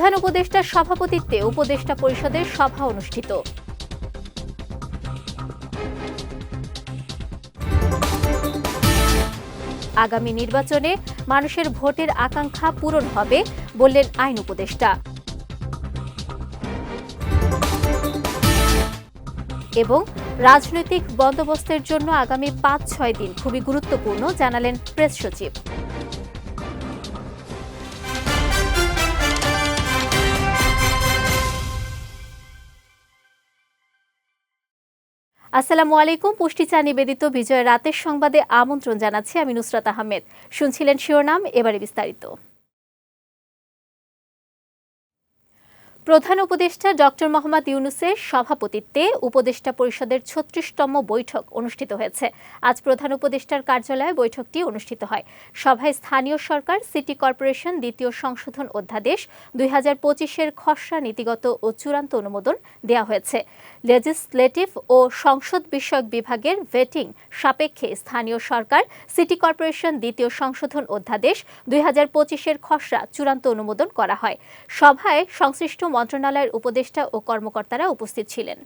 প্রধান উপদেষ্টার সভাপতিত্বে উপদেষ্টা পরিষদের সভা অনুষ্ঠিত। আগামী নির্বাচনে মানুষের ভোটের আকাঙ্ক্ষা পূরণ হবে বললেন আইন উপদেষ্টা। এবং রাজনৈতিক বন্দোবস্তের জন্য আগামী পাঁচ ছয় দিন খুবই গুরুত্বপূর্ণ, জানালেন প্রেস সচিব। আসসালামু আলাইকুম পুষ্টি চা নিবেদিত বিজয় রাতের সংবাদে আমন্ত্রণ জানাচ্ছি আমি নুসরাত আহমেদ। শুনছিলেন শিরোনাম, এবারে বিস্তারিত। প্রধান উপদেষ্টা ডক্টর মোহাম্মদ ইউনুসের সভাপতিত্বে উপদেষ্টা পরিষদের ছত্রিশতম বৈঠক অনুষ্ঠিত হয়েছে। আজ প্রধান উপদেষ্টার কার্যালয়ে বৈঠকটি অনুষ্ঠিত হয়। সভায় স্থানীয় সরকার, সিটি কর্পোরেশন, দ্বিতীয় সংশোধন অধ্যাদেশ, দুই হাজার পঁচিশের খসড়া নীতিগত ও চূড়ান্ত অনুমোদন দেওয়া হয়েছে। লেজিসলেটিভ ও সংসদ বিষয়ক বিভাগের ভেটিং সাপেক্ষে স্থানীয় সরকার, সিটি কর্পোরেশন, দ্বিতীয় সংশোধন অধ্যাদেশ, দুই হাজার পঁচিশের খসড়া চূড়ান্ত অনুমোদন করা হয়। সভায় সংশ্লিষ্ট মন্ত্রণালয়ের উপদেষ্টা ও কর্মকর্তারা উপস্থিত ছিলেন।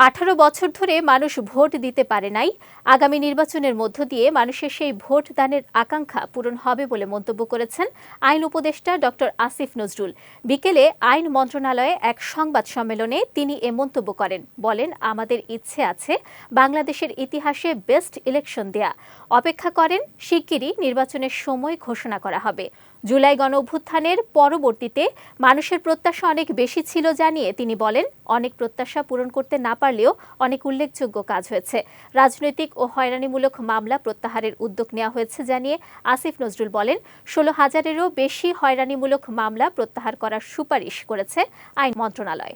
আঠারো বছর ধরে মানুষ ভোট দিতে পারে নাই। আগামী নির্বাচনের মধ্য দিয়ে মানুষের সেই ভোট দানের আকাঙ্ক্ষা পূরণ হবে বলে মন্তব্য করেছেন আইন উপদেষ্টা ডক্টর আসিফ নজরুল। বিকেলে আইন মন্ত্রণালয়ে এক সংবাদ সম্মেলনে তিনি এ মন্তব্য করেন। বলেন, আমাদের ইচ্ছে আছে বাংলাদেশের ইতিহাসে বেস্ট ইলেকশন দেয়া। অপেক্ষা করেন, শিগগিরই নির্বাচনের সময় ঘোষণা করা হবে। জুলাই গণ অভ্যুত্থানের পরবর্তীতে মানুষের প্রত্যাশা অনেক বেশি ছিল জানিয়ে তিনি বলেন, অনেক প্রত্যাশা পূরণ করতে না পারলেও অনেক উল্লেখযোগ্য কাজ হয়েছে। রাজনৈতিক ও হয়রানিমূলক মামলা প্রত্যাহারের উদ্যোগ নেওয়া হয়েছে জানিয়ে আসিফ নজরুল বলেন, ষোলো হাজারেরও বেশি হয়রানিমূলক মামলা প্রত্যাহার করার সুপারিশ করেছে আইন মন্ত্রণালয়।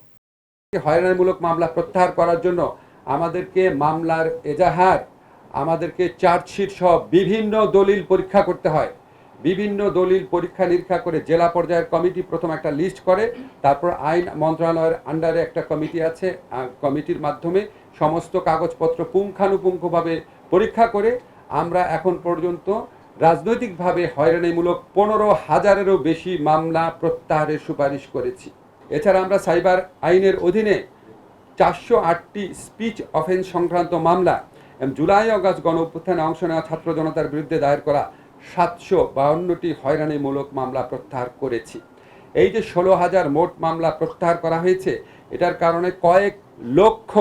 হয়রানিমূলক মামলা প্রত্যাহার করার জন্য আমাদেরকে মামলার এজাহার, আমাদেরকে চার্জশিট সহ বিভিন্ন দলিল পরীক্ষা করতে হয়। বিভিন্ন দলিল পরীক্ষা নিরীক্ষা করে জেলা পর্যায়ের কমিটি প্রথম একটা লিস্ট করে, তারপর আইন মন্ত্রণালয়ের আন্ডারে একটা কমিটি আছে কমিটির মাধ্যমে সমস্ত কাগজপত্র পুঙ্খানুপুঙ্খভাবে পরীক্ষা করে আমরা এখন পর্যন্ত রাজনৈতিকভাবে হয়রানিমূলক পনেরো হাজারেরও বেশি মামলা প্রত্যাহারের সুপারিশ করেছি। এছাড়া আমরা সাইবার আইনের অধীনে চারশো আটটি স্পিচ অফেন্স সংক্রান্ত মামলা জুলাই, অগাস্ট গণ অভ্যুত্থানে অংশ নেওয়া ছাত্র জনতার বিরুদ্ধে দায়ের করা সাতশো বাউন্নটি হয়রানিমূলক মামলা প্রত্যাহার করেছি। এই যে ষোলো হাজার মোট মামলা প্রত্যাহার করা হয়েছে, এটার কারণে কয়েক লক্ষ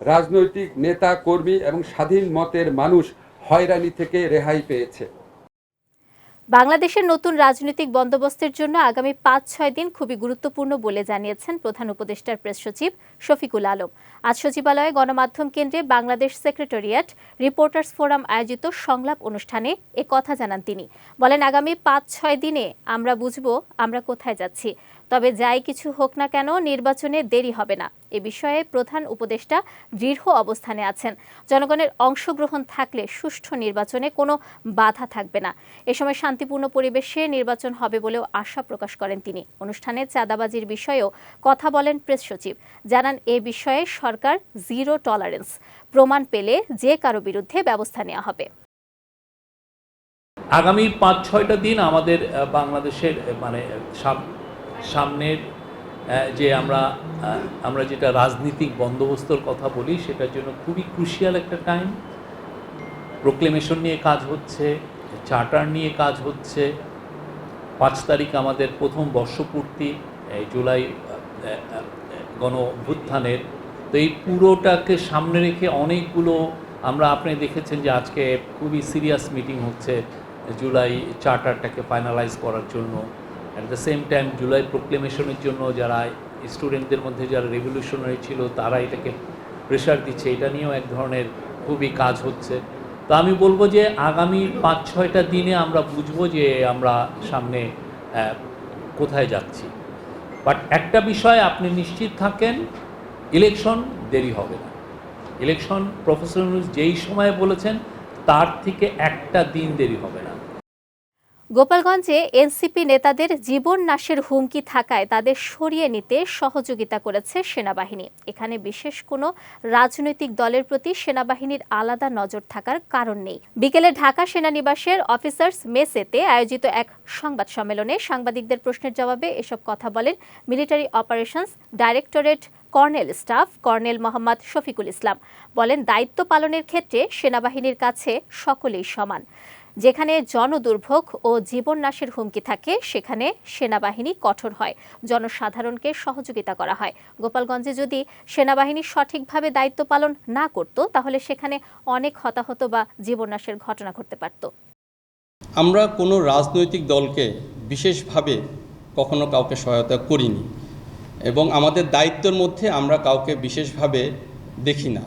রাজনৈতিক নেতা, কর্মী এবং স্বাধীন মতের মানুষ হয়রানি থেকে রেহাই পেয়েছে। বাংলাদেশের নতুন রাজনৈতিক বন্দোবস্তের জন্য আগামী পাঁচ, ছয় দিন খুবই গুরুত্বপূর্ণ বলে জানিয়েছেন প্রধান উপদেষ্টার প্রেস সচিব শফিকুল আলম। আজ সচিবালয়ে গণমাধ্যম কেন্দ্রে বাংলাদেশ সেক্রেটারিয়েট রিপোর্টার্স ফোরাম আয়োজিত সংলাপ অনুষ্ঠানে এ কথা জানান তিনি। বলেন, আগামী পাঁচ, ছয় দিনে আমরা বুঝব আমরা কোথায় যাচ্ছি। তবে যাই কিছু হোক না কেন নির্বাচনে দেরি হবে না। এ বিষয়ে প্রধান উপদেষ্টা দৃঢ় অবস্থানে আছেন। জনগণের অংশগ্রহণ থাকলে সুষ্ঠু নির্বাচনে কোনো বাধা থাকবে না। এ সময় শান্তিপূর্ণ পরিবেশে নির্বাচন হবে বলেও আশা প্রকাশ করেন তিনি। অনুষ্ঠানে চাঁদাবাজির বিষয়েও কথা বলেন প্রেস সচিব। জানান, এ বিষয়ে সরকার জিরো টলারেন্স। প্রমাণ পেলে যে কারও বিরুদ্ধে ব্যবস্থা নেওয়া হবে। আগামী পাঁচ ছয়টা দিন আমাদের বাংলাদেশের মানে সামনের যে আমরা আমরা যেটা রাজনীতিক বন্দোবস্তর কথা বলি, সেটার জন্য খুবই ক্রুশিয়াল একটা টাইম প্রোক্লেমেশন নিয়ে কাজ হচ্ছে চার্টার নিয়ে কাজ হচ্ছে। পাঁচ তারিখ আমাদের প্রথম বর্ষপূর্তি জুলাই গণ অভ্যুত্থানের। তো এই পুরোটাকে সামনে রেখে অনেকগুলো, আমরা আপনি দেখেছেন যে আজকে খুবই সিরিয়াস মিটিং হচ্ছে জুলাই চার্টারটাকে ফাইনালাইজ করার জন্য। At the same time July প্রোক্লেমেশনের জন্য যারা স্টুডেন্টদের মধ্যে যারা রেভলিউশনারি ছিল তারা এটাকে প্রেশার দিচ্ছে। এটা নিয়েও এক ধরনের খুবই কাজ হচ্ছে। তো আমি বলব যে, আগামী পাঁচ, ছয়টা দিনে আমরা বুঝব যে, আমরা সামনে কোথায় যাচ্ছি। বাট একটা বিষয় আপনি নিশ্চিত থাকেন ইলেকশন দেরি হবে না। ইলেকশন প্রফেসর যেই সময়ে বলেছেন, তার থেকে একটা দিন দেরি হবে না। গোপালগঞ্জে এনসিপি নেতাদের জীবন নাশের হুমকি থাকায় তাদের সরিয়ে নিতে সহযোগিতা করেছে সেনাবাহিনী। এখানে বিশেষ কোনো রাজনৈতিক দলের প্রতি সেনাবাহিনীর আলাদা নজর থাকার কারণ নেই। বিকেলে ঢাকা সেনানিবাসের অফিসার্স মেসেতে আয়োজিত এক সংবাদ সম্মেলনে সাংবাদিকদের প্রশ্নের জবাবে এসব কথা বলেন military operations directorate colonel staff colonel Mohammad Shafiqul Islam. বলেন, দায়িত্ব পালনের ক্ষেত্রে সেনাবাহিনীর কাছে সকলেই সমান। যেখানে জনদুর্ভোগ ও জীবন নাশের হুমকি থাকে, সেখানে সেনাবাহিনী কঠোর হয়। জনসাধারণকে সহযোগিতা করা হয়। গোপালগঞ্জে যদি সেনাবাহিনী সঠিকভাবে দায়িত্ব পালন না করত, তাহলে সেখানে অনেক হতাহত বা জীবন নাশের ঘটনা ঘটতে পারত। আমরা কোনো রাজনৈতিক দলকে বিশেষভাবে কখনো কাউকে সহায়তা করিনি এবং আমাদের দায়িত্বের মধ্যে আমরা কাউকে বিশেষভাবে দেখি না।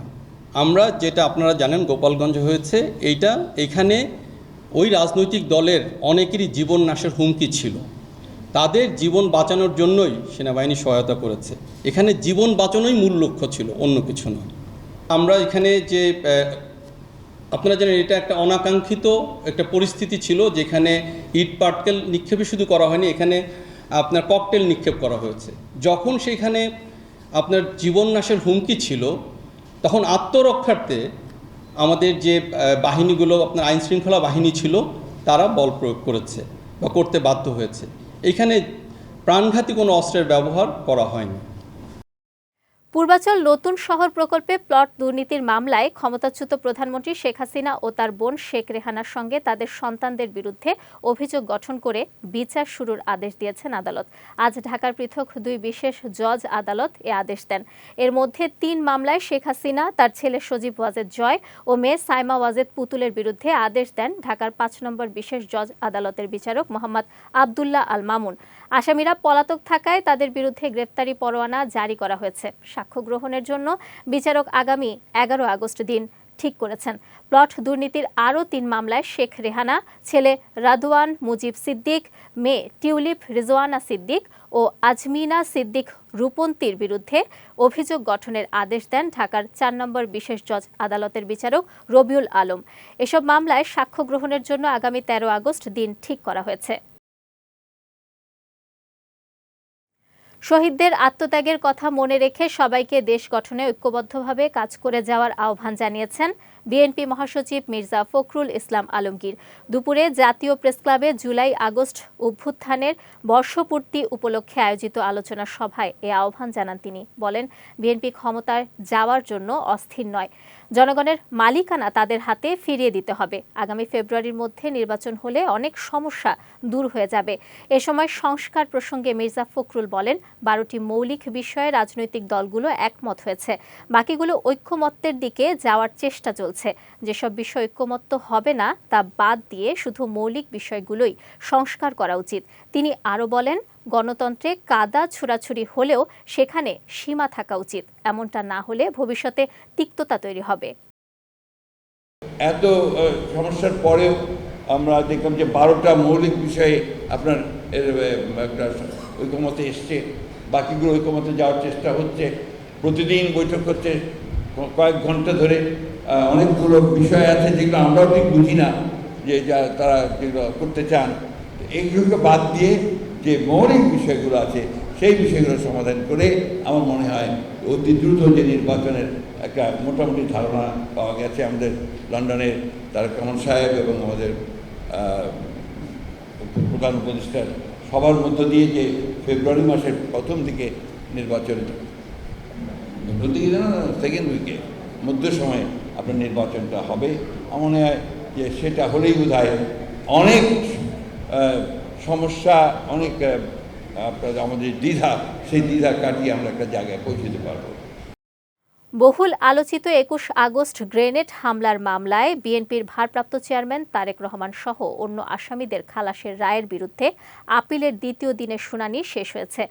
আমরা যেটা আপনারা জানেন, গোপালগঞ্জ হয়েছে, এইটা এখানে ওই রাজনৈতিক দলের অনেকেরই জীবন নাশের হুমকি ছিল। তাদের জীবন বাঁচানোর জন্যই সেনাবাহিনী সহায়তা করেছে। এখানে জীবন বাঁচানোই মূল লক্ষ্য ছিল, অন্য কিছু নয়। আমরা এখানে যে আপনারা জানেন এটা একটা অনাকাঙ্ক্ষিত একটা পরিস্থিতি ছিল যেখানে ইট পাটকেল নিক্ষেপই শুধু করা হয়নি, এখানে আপনার ককটেল নিক্ষেপ করা হয়েছে। যখন সেখানে আপনার জীবন নাশের হুমকি ছিল, তখন আত্মরক্ষার্থে আমাদের যে বাহিনীগুলো, আপনার আইন শৃঙ্খলা বাহিনী ছিল, তারা বল প্রয়োগ করেছে বা করতে বাধ্য হয়েছে। এখানে প্রাণঘাতী কোনো অস্ত্রের ব্যবহার করা হয়নি। পূর্বাচল নতুন শহর প্রকল্পে প্লট দুর্নীতির মামলায় ক্ষমতাচ্যুত প্রধানমন্ত্রী শেখ হাসিনা ও তার বোন শেখ রেহানার সঙ্গে তাদের সন্তানদের বিরুদ্ধে অভিযোগ গঠন করে বিচার শুরুর আদেশ দিয়েছেন আদালত। আজ ঢাকার পৃথক দুই বিশেষ জজ আদালত এ আদেশ দেন। এর মধ্যে তিন মামলায় শেখ হাসিনা, তার ছেলে সজীব ওয়াজেদ জয় ও মেয়ে সাইমা ওয়াজেদ পুতুলের বিরুদ্ধে আদেশ দেন ঢাকার পাঁচ নম্বর বিশেষ জজ আদালতের বিচারক মোহাম্মদ আবদুল্লাহ আল মামুন আসামিরা পলাতক থাকায় তাদের বিরুদ্ধে গ্রেপ্তারি পরোয়ানা জারি করা হয়েছে। সাক্ষ্য গ্রহণের জন্য বিচারক আগামী এগারো আগস্ট দিন ঠিক করেছেন। প্লট দুর্নীতির আরও তিন মামলায় শেখ রেহানা, ছেলে রাদওয়ান মুজিব সিদ্দিক, মেয়ে টিউলিপ রিজওয়ানা সিদ্দিক ও আজমিনা সিদ্দিক রূপন্তির বিরুদ্ধে অভিযোগ গঠনের আদেশ দেন ঢাকার চার নম্বর বিশেষ জজ আদালতের বিচারক রবিউল আলম। এসব মামলায় সাক্ষ্য গ্রহণের জন্য আগামী তেরো আগস্ট দিন ঠিক করা হয়েছে। শহীদদের আত্মত্যাগের কথা মনে রেখে সবাইকে দেশ গঠনে ঐক্যবদ্ধভাবে কাজ করে যাওয়ার আহ্বান জানিয়েছেন বিএনপি মহাসচিব মির্জা ফখরুল ইসলাম আলমগীর। দুপুরে জাতীয় প্রেসক্লাবে জুলাই আগস্ট অভ্যুত্থানের বর্ষপূর্তি উপলক্ষে আয়োজিত আলোচনা সভায় এ আহ্বান জানান তিনি। বলেন, বিএনপি ক্ষমতায় যাওয়ার জন্য অস্থির নয়। জনগণের মালিকানা তাদের হাতে ফিরিয়ে দিতে হবে। আগামী ফেব্রুয়ারির মধ্যে নির্বাচন হলে অনেক সমস্যা দূর হয়ে যাবে। এ সময় সংস্কার প্রসঙ্গে মির্জা ফখরুল বলেন, বারোটি মৌলিক বিষয়ে রাজনৈতিক দলগুলো একমত হয়েছে। বাকিগুলো ঐক্যমত্যের দিকে যাওয়ার চেষ্টা চলছে। যেসব বিষয় ঐক্যমত্য হবে না, তা বাদ দিয়ে শুধু মৌলিক বিষয়গুলোই সংস্কার করা উচিত। তিনি আরও বলেন, গণতন্ত্রে কাদা ছুড়াছুড়ি হলেও সেখানে সীমা থাকা উচিত। এমনটা না হলে ভবিষ্যতে তিক্ততা তৈরি হবে। এত সমস্যার পরেও আমরা দেখলাম যে বারোটা মৌলিক বিষয়ে আপনার একটা ঐকমতে এসছে, বাকিগুলো ঐকমতে যাওয়ার চেষ্টা হচ্ছে। প্রতিদিন বৈঠক হচ্ছে কয়েক ঘণ্টা ধরে অনেকগুলো বিষয় আছে যেগুলো আমরাও ঠিক বুঝি না, যে যা তারা যেগুলো করতে চান। এইগুলোকে বাদ দিয়ে যে মৌলিক বিষয়গুলো আছে, সেই বিষয়গুলো সমাধান করে আমার মনে হয় অতি দ্রুত যে নির্বাচনের একটা মোটামুটি ধারণা পাওয়া গেছে আমাদের লন্ডনের তার কামাল সাহেব এবং আমাদের প্রধান উপদেষ্টার সবার মধ্য দিয়ে যে ফেব্রুয়ারি মাসের প্রথম দিকে নির্বাচন না সেকেন্ড উইকে মধ্য সময়ে আপনার নির্বাচনটা হবে। মনে হয় যে সেটা হলেই বোধ অনেক সমস্যা, অনেক আপনার আমাদের দ্বিধা, সেই দ্বিধা কাটিয়ে আমরা একটা জায়গায় পৌঁছতে পারব। বহুল আলোচিত একুশ আগস্ট গ্রেনেড হামলার মামলায় বিএনপির ভারপ্রাপ্ত চেয়ারম্যান তারেক রহমান সহ অন্য আসামিদের খালাসের রায়ের বিরুদ্ধে আপিলের দ্বিতীয় দিনের শুনানি শেষ হয়েছে।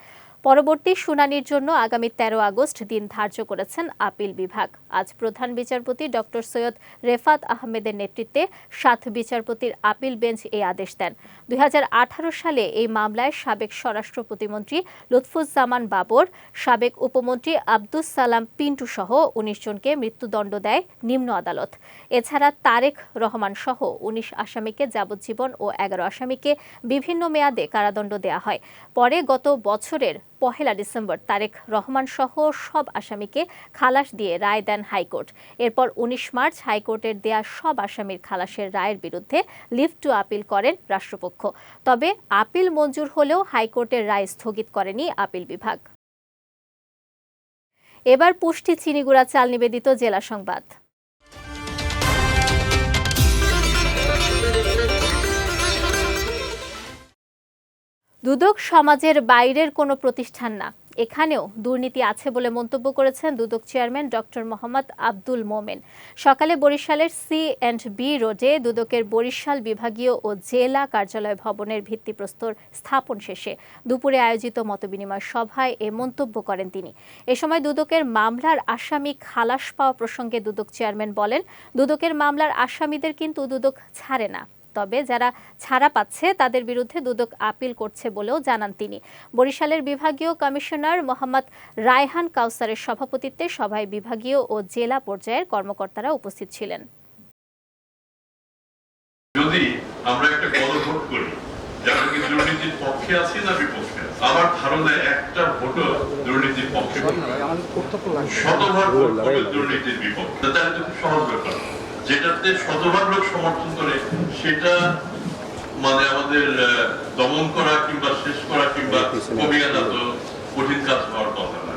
পরবর্তী শুনানির জন্য আগামী তেরো আগস্ট দিন ধার্য করেছেন আপিল বিভাগ। আজ প্রধান বিচারপতি ডক্টর সৈয়দ রেফাত আহমেদের নেতৃত্বে সাত বিচারপতির আপিল বেঞ্চ এই আদেশ দেন। দুই হাজার আঠারো সালে এই মামলায় সাবেক স্বরাষ্ট্র প্রতিমন্ত্রী লুৎফুজ্জামান বাবর, সাবেক উপমন্ত্রী আব্দুস সালাম পিন্টু সহ উনিশ জনকে মৃত্যুদণ্ড দেয় নিম্ন আদালত। এছাড়া তারেক রহমান সহ উনিশ আসামিকে যাবজ্জীবন ও এগারো আসামিকে বিভিন্ন মেয়াদে কারাদণ্ড দেওয়া হয়। পরে গত বছরের পহেলা ডিসেম্বর তারেক রহমান সহ সব আসামিকে খালাস দিয়ে রায় দেন হাইকোর্ট। এরপর উনিশ মার্চ হাইকোর্টের দেয়া সব আসামির খালাসের রায়ের বিরুদ্ধে লিভ টু আপিল করেন রাষ্ট্রপক্ষ। তবে আপিল মঞ্জুর হলেও হাইকোর্টের রায় স্থগিত করেনি আপিল বিভাগ। এবার পুষ্টি চিনিগুড়া চাল নিবেদিত জেলা সংবাদ। দুদক সমাজের বাইরের কোনো প্রতিষ্ঠান না। এখানেও দুর্নীতি আছে বলে মন্তব্য করেছেন দুদক চেয়ারম্যান ডক্টর মোহাম্মদ আব্দুল মোমেন। সকালে বরিশালের সি অ্যান্ড বি রোডে দুদকের বরিশাল বিভাগীয় ও জেলা কার্যালয় ভবনের ভিত্তিপ্রস্তর স্থাপন শেষে দুপুরে আয়োজিত মতবিনিময় সভায় এ মন্তব্য করেন তিনি। এ সময় দুদকের মামলার আসামি খালাস পাওয়া প্রসঙ্গে দুদক চেয়ারম্যান বলেন, দুদকের মামলার আসামিদের কিন্তু দুদক ছাড়ে না। তবে যারা ছাড়া পাচ্ছে তাদের বিরুদ্ধে দুদক আপিল করছে বলেও জানান তিনি। বরিশালের বিভাগীয় কমিশনার মোহাম্মদ রায়হান কাউসারের সভাপতিত্বে সভায় বিভাগীয় ও জেলা পর্যায়ের কর্মকর্তারা উপস্থিত ছিলেন। যদি আমরা একটা গণভোট করি যে আমরা কি দুর্নীতির পক্ষে আছি না বিপক্ষে আমার ধারণায় একটা ভোটও দুর্নীতির পক্ষে শতভাগ ভোট দুর্নীতির বিপক্ষে। তাহলে তো খুব সহজ ব্যাপার। যেটাতে শতভাগ লোক সমর্থন করে, সেটা মানে আমাদের দমন করা কিংবা শেষ করা কিংবা কমিয়ে আনা তো কঠিন কাজ হওয়ার কথা না।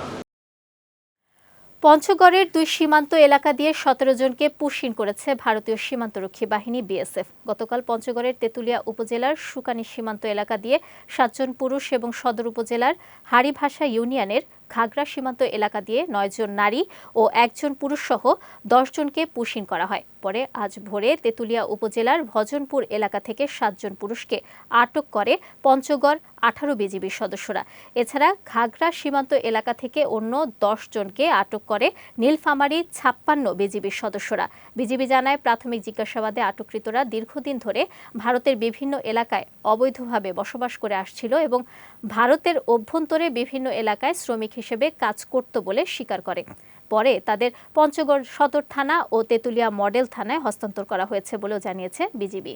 পঞ্চগড়ের দুই সীমান্ত এলাকা দিয়ে সতেরো জনকে পুশিন করেছে ভারতীয় সীমান্তরক্ষী বাহিনী বিএসএফ। গতকাল পঞ্চগড়ের তেঁতুলিয়া উপজেলার সুকানি সীমান্ত এলাকা দিয়ে সাতজন পুরুষ এবং সদর উপজেলার হাড়িভাষা ইউনিয়নের ঘাগড়া সীমান্ত এলাকা দিয়ে নয়জন নারী ও একজন পুরুষ সহ দশজনকে পুশিন করা হয়। পরে আজ ভোরে তেঁতুলিয়া উপজেলার ভজনপুর এলাকা থেকে সাতজন পুরুষকে আটক করে পঞ্চগড় আঠারো বিজিবির সদস্যরা। এছাড়া ঘাগড়া সীমান্ত এলাকা থেকে অন্য দশ জনকে আটক করে নীলফামারী ছাপ্পান্ন বিজিবির সদস্যরা। বিজিবি জানায়, প্রাথমিক জিজ্ঞাসাবাদে আটককৃতরা দীর্ঘদিন ধরে ভারতের বিভিন্ন এলাকায় অবৈধভাবে বসবাস করে আসছিল এবং ভারতের অভ্যন্তরে বিভিন্ন এলাকায় শ্রমিক হিসেবে কাজ করত বলে স্বীকার করে। পরে তাদের পঞ্চগড় সদর থানা ও তেঁতুলিয়া মডেল থানায় হস্তান্তর করা হয়েছে বলেও জানিয়েছে বিজিবি।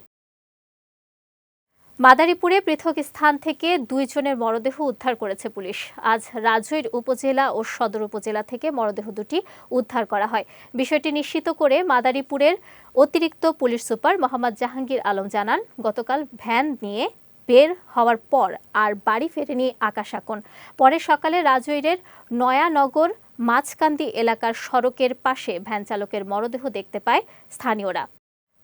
মাদারীপুরে পৃথক স্থান থেকে দুইজনের মরদেহ উদ্ধার করেছে পুলিশ। আজ রাজৈর উপজেলা ও সদর উপজেলা থেকে মরদেহ দুটি উদ্ধার করা হয়। বিষয়টি নিশ্চিত করে মাদারীপুরের অতিরিক্ত পুলিশ সুপার মোহাম্মদ জাহাঙ্গীর আলম জানান, গতকাল ভ্যান নিয়ে বের হওয়ার পর আর বাড়ি ফেরেনি আকাশ আকন। পরে সকালে রাজৈরের নয়ানগর মাঝকান্দি এলাকার সড়কের পাশে ভ্যান চালকের মরদেহ দেখতে পায় স্থানীয়রা।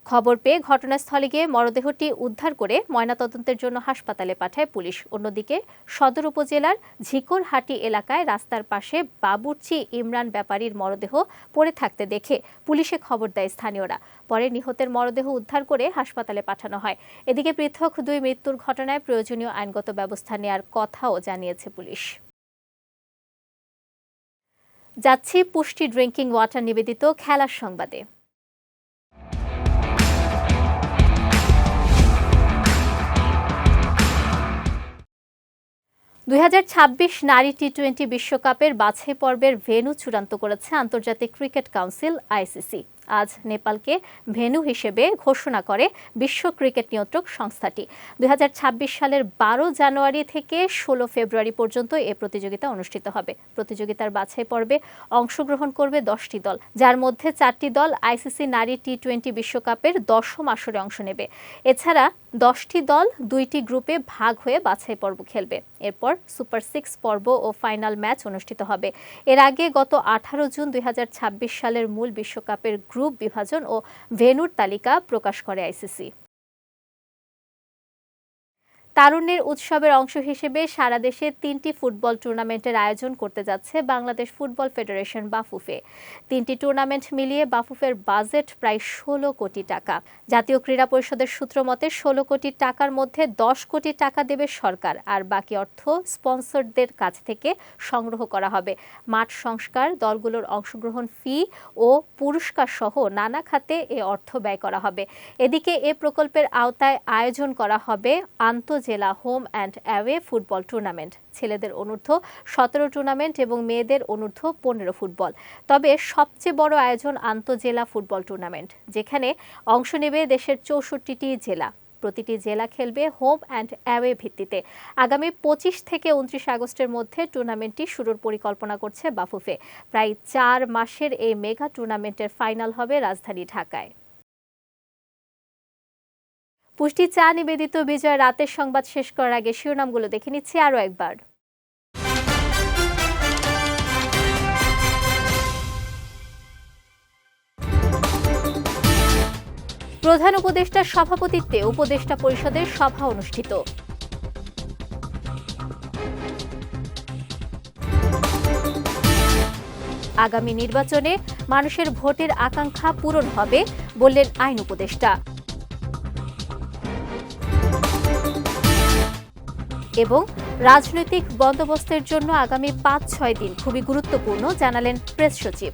খবর পেয়ে ঘটনাস্থলে গিয়ে মরদেহটি উদ্ধার করে ময়নাতদন্তের জন্য হাসপাতালে পাঠায় পুলিশ। অন্যদিকে সদর উপজেলার ঝিকরহাটি এলাকায় রাস্তার পাশে বাবুর্চি ইমরান ব্যাপারীর মরদেহ পড়ে থাকতে দেখে পুলিশে খবর দেয় স্থানীয়রা। পরে নিহতের মরদেহ উদ্ধার করে হাসপাতালে পাঠানো হয়। এদিকে পৃথক দুই মৃত্যুর ঘটনায় প্রয়োজনীয় আইনগত ব্যবস্থা নেয়ার কথাও জানিয়েছে পুলিশ। যাচ্ছি পুষ্টি ড্রিঙ্কিং ওয়াটার নিবেদিত খেলার সংবাদে। দুই হাজার ছাব্বিশ নারী টি টোয়েন্টি বিশ্বকাপের বাছাই পর্বের ভেন্যু চূড়ান্ত করেছে আন্তর্জাতিক ক্রিকেট কাউন্সিল আইসিসি আজ নেপালকে ভেন্যু হিসেবে ঘোষণা করে বিশ্ব ক্রিকেট নিয়ন্ত্রক সংস্থাটি। দুই হাজার ছাব্বিশ সালের বারো জানুয়ারি থেকে ষোলো ফেব্রুয়ারি পর্যন্ত এ প্রতিযোগিতা অনুষ্ঠিত হবে। প্রতিযোগিতার বাছাই পর্বে অংশগ্রহণ করবে দশটি দল, যার মধ্যে চারটি দল আইসিসি নারী টি টোয়েন্টি বিশ্বকাপের দশম আসরে অংশ নেবে। এছাড়া দশটি দল দুইটি গ্রুপে ভাগ হয়ে বাছাই পর্ব খেলবে। এরপর সুপার সিক্স পর্ব ও ফাইনাল ম্যাচ অনুষ্ঠিত হবে। এর আগে গত আঠারো জুন দুই হাজার ছাব্বিশ সালের মূল বিশ্বকাপের গ্রুপ বিভাজন ও ভেনুর তালিকা প্রকাশ করে আইসিসি। তারুণ্যের উৎসবের অংশ হিসেবে সারা দেশে তিনটি ফুটবল টুর্নামেন্টের আয়োজন করতে যাচ্ছে বাংলাদেশ ফুটবল ফেডারেশন বাফুফে। তিনটি টুর্নামেন্ট মিলিয়ে বাফুফের বাজেট প্রায় ষোলো কোটি টাকা। জাতীয় ক্রীড়া পরিষদের সূত্র মতে, ষোলো কোটি টাকার মধ্যে দশ কোটি টাকা দেবে সরকার আর বাকি অর্থ স্পন্সরদের কাছ থেকে সংগ্রহ করা হবে। মাঠ সংস্কার, দলগুলোর অংশগ্রহণ ফি ও পুরস্কার সহ নানা খাতে এ অর্থ ব্যয় করা হবে। এদিকে এ প্রকল্পের আওতায় আয়োজন করা হবে আন্তজেলা home and away football tournament. ছেলেদের অনূর্ধ্ব সতেরো টুর্নামেন্ট এবং মেয়েদের অনূর্ধ্ব পনেরো ফুটবল। তবে সবচেয়ে বড় আয়োজন আন্তজেলা ফুটবল টুর্নামেন্ট, যেখানে অংশ নেবে দেশের চৌষট্টিটি জেলা। প্রতিটি জেলা খেলবে হোম অ্যান্ড অ্যাওয়ে ভিত্তিতে। আগামী পঁচিশ থেকে উনত্রিশ আগস্টের মধ্যে টুর্নামেন্টটি শুরুর পরিকল্পনা করছে বাফুফে। প্রায় চার মাসের এই মেগা টুর্নামেন্টের ফাইনাল হবে রাজধানী ঢাকায়। পুষ্টি চা নিবেদিত বিজয় রাতের সংবাদ শেষ করার আগে শিরোনামগুলো দেখে নিচ্ছি আরও একবার। প্রধান উপদেষ্টার সভাপতিত্বে উপদেষ্টা পরিষদের সভা অনুষ্ঠিত। আগামী নির্বাচনে মানুষের ভোটের আকাঙ্ক্ষা পূরণ হবে বললেন আইন উপদেষ্টা। এবং রাজনৈতিক বন্দোবস্তের জন্য আগামী পাঁচ ছয় দিন খুবই গুরুত্বপূর্ণ জানালেন প্রেস সচিব।